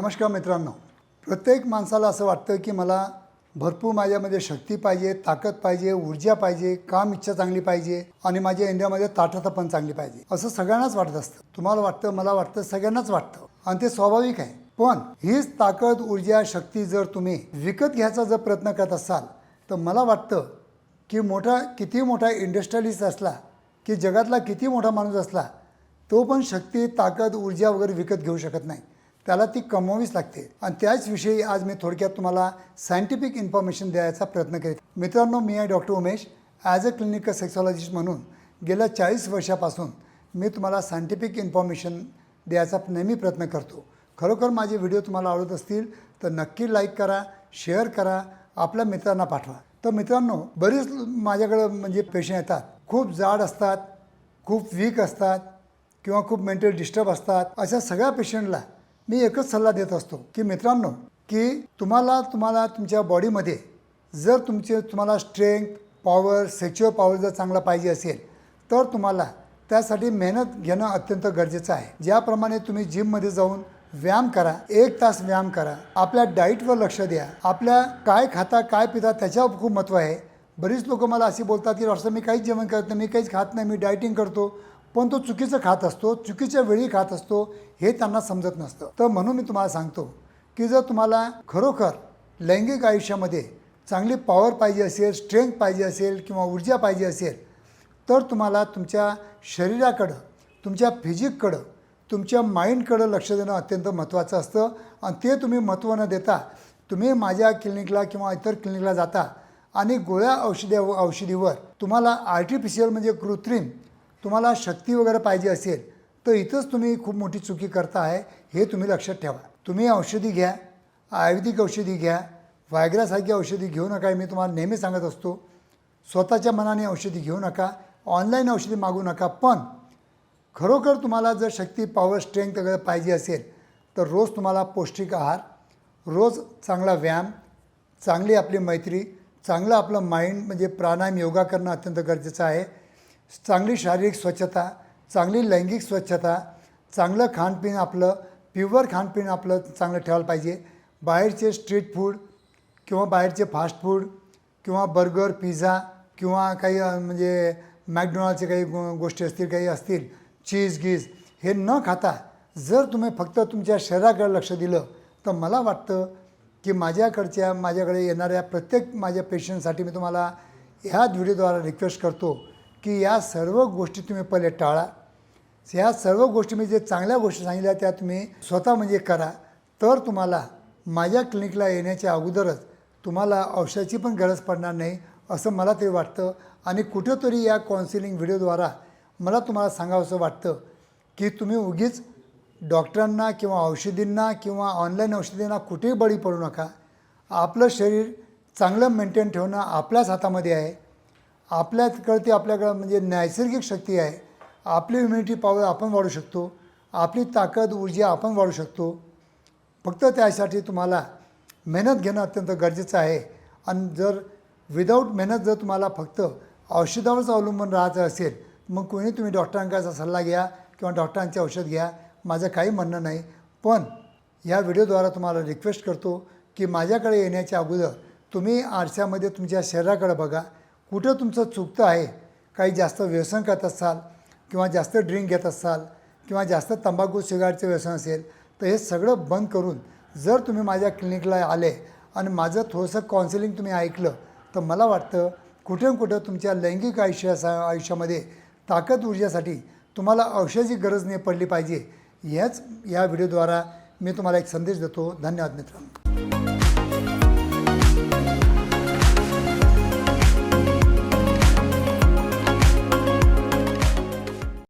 नमस्कार मित्रांनो. प्रत्येक माणसाला असं वाटतं की मला भरपूर माझ्यामध्ये शक्ती पाहिजे ताकद पाहिजे ऊर्जा पाहिजे काम इच्छा चांगली पाहिजे आणि माझ्या इंडियामध्ये ताठता पण चांगली पाहिजे. असं सगळ्यांनाच वाटत असतं. तुम्हाला वाटतं मला वाटतं सगळ्यांनाच वाटतं. आणि ते स्वाभाविक आहे. पण हीच ताकद ऊर्जा शक्ती जर तुम्ही विकत घ्यायचा जर प्रयत्न करत असाल तर मला वाटतं की मोठा किती मोठा इंडस्ट्रियलिस्ट असला की जगातला किती मोठा माणूस असला तो पण शक्ती ताकद ऊर्जा वगैरे विकत घेऊ शकत नाही. त्याला ती कमवावीच लागते. आणि त्याचविषयी आज मी थोडक्यात तुम्हाला सायंटिफिक इन्फॉर्मेशन द्यायचा प्रयत्न करीत मित्रांनो मी आहे doctor Umesh. As a clinical sexologist म्हणून गेल्या चाळीस वर्षापासून मी तुम्हाला सायंटिफिक इन्फॉर्मेशन द्यायचा नेहमी प्रयत्न करतो. खरोखर माझे व्हिडिओ तुम्हाला आवडत असतील तर नक्की लाईक करा शेअर करा आपल्या मित्रांना पाठवा. तर मित्रांनो बरेच माझ्याकडं म्हणजे पेशंट येतात. खूप जाड असतात खूप वीक असतात किंवा खूप मेंटल डिस्टर्ब असतात. अशा सगळ्या पेशंटला मी एकच सल्ला देत असतो की मित्रांनो की तुम्हाला तुम्हाला तुमच्या बॉडीमध्ये जर तुमचे तुम्हाला स्ट्रेंथ पॉवर सेच्युअर पॉवर जर चांगला पाहिजे असेल तर तुम्हाला त्यासाठी मेहनत घेणं अत्यंत गरजेचं आहे. ज्याप्रमाणे तुम्ही जिममध्ये जाऊन व्यायाम करा एक तास व्यायाम करा आपल्या डाईटवर लक्ष द्या आपल्या काय खाता काय पिता त्याच्यावर खूप महत्त्व आहे. बरीच लोक मला अशी बोलतात की डॉक्टर मी काहीच जेवण करत नाही मी काहीच खात नाही मी डायटिंग करतो. पण तो चुकीचं खात असतो चुकीच्या वेळी खात असतो हे त्यांना समजत नसतं. तर म्हणून मी तुम्हाला सांगतो की जर तुम्हाला खरोखर लैंगिक आयुष्यामध्ये चांगली पॉवर पाहिजे असेल स्ट्रेंथ पाहिजे असेल किंवा ऊर्जा पाहिजे असेल तर तुम्हाला तुमच्या शरीराकडं तुमच्या फिजिककडं तुमच्या माइंडकडं लक्ष देणं अत्यंत महत्त्वाचं असतं. आणि ते तुम्ही महत्त्व न देता तुम्ही माझ्या क्लिनिकला किंवा इतर क्लिनिकला जाता आणि गोळ्या औषधी औषधीवर तुम्हाला आर्टिफिशियल म्हणजे कृत्रिम तुम्हाला शक्ती वगैरे पाहिजे असेल तर इथंच तुम्ही खूप मोठी चुकी करता आहे हे तुम्ही लक्षात ठेवा. तुम्ही औषधी घ्या आयुर्वेदिक औषधी घ्या व्हायग्रासारखी औषधी घेऊ नका मी तुम्हाला नेहमी सांगत असतो. स्वतःच्या मनाने औषधी घेऊ नका ऑनलाईन औषधी मागू नका पण खरोखर तुम्हाला जर शक्ती पॉवर स्ट्रेंथ वगैरे पाहिजे असेल तर रोज तुम्हाला पौष्टिक आहार रोज चांगला व्यायाम चांगली आपली मैत्री चांगलं आपलं माइंड म्हणजे प्राणायाम योगा करणं अत्यंत गरजेचं आहे. चांगली शारीरिक स्वच्छता चांगली लैंगिक स्वच्छता चांगलं खाणपिण आपलं प्युअर खाणपिण आपलं चांगलं ठेवायला पाहिजे. बाहेरचे स्ट्रीट फूड किंवा बाहेरचे फास्ट फूड किंवा बर्गर पिझ्झा किंवा काही म्हणजे मॅकडोनाल्डचे काही गोष्टी असतील काही असतील चीज गीज हे न खाता जर तुम्ही फक्त तुमच्या शरीराकडे लक्ष दिलं तर मला वाटतं की माझ्याकडच्या माझ्याकडे येणाऱ्या प्रत्येक माझ्या पेशंटसाठी मी तुम्हाला ह्या व्हिडिओद्वारा रिक्वेस्ट करतो की या सर्व गोष्टी तुम्ही पहिले टाळा. या सर्व गोष्टी मी जे चांगल्या गोष्टी सांगितल्या त्या तुम्ही स्वतः म्हणजे करा. तर तुम्हाला माझ्या क्लिनिकला येण्याच्या अगोदरच तुम्हाला औषधाची पण गरज पडणार नाही असं मला ते वाटतं. आणि कुठंतरी या काउन्सिलिंग व्हिडिओद्वारा मला तुम्हाला सांगावंसं वाटतं की तुम्ही उगीच डॉक्टरांना किंवा औषधींना किंवा ऑनलाईन औषधींना कुठेही बळी पडू नका. आपलं शरीर चांगलं मेंटेन ठेवणं आपल्याच हातामध्ये आहे. आपल्याकडे ती आपल्याकडं म्हणजे नैसर्गिक शक्ती आहे. आपली इम्युनिटी पॉवर आपण वाढू शकतो. आपली ताकद ऊर्जा आपण वाढू शकतो. फक्त त्यासाठी तुम्हाला मेहनत घेणं अत्यंत गरजेचं आहे. आणि जर विदाऊट मेहनत जर तुम्हाला फक्त औषधावरच अवलंबून राहायचं असेल मग कोणी तुम्ही डॉक्टरांचा सल्ला घ्या किंवा डॉक्टरांचे औषध घ्या. माझं काही म्हणणं नाही. पण या व्हिडिओद्वारा तुम्हाला रिक्वेस्ट करतो की माझ्याकडे येण्याच्या अगोदर तुम्ही आरशामध्ये तुमच्या शरीराकडे बघा. कुठं तुमचं चुकतं आहे काही जास्त व्यसन करत असाल किंवा जास्त ड्रिंक घेत असाल किंवा जास्त तंबाखू सिगारेटचं व्यसन असेल तर हे सगळं बंद करून जर तुम्ही माझ्या क्लिनिकला आले आणि माझं थोडंसं काउन्सिलिंग तुम्ही ऐकलं तर मला वाटतं कुठे कुठं तुमच्या लैंगिक आयुष्या आयुष्यामध्ये ताकद ऊर्जासाठी तुम्हाला औषधाची गरज नाही पडली पाहिजे. ह्याच या व्हिडिओद्वारा मी तुम्हाला एक संदेश देतो. धन्यवाद मित्रांनो.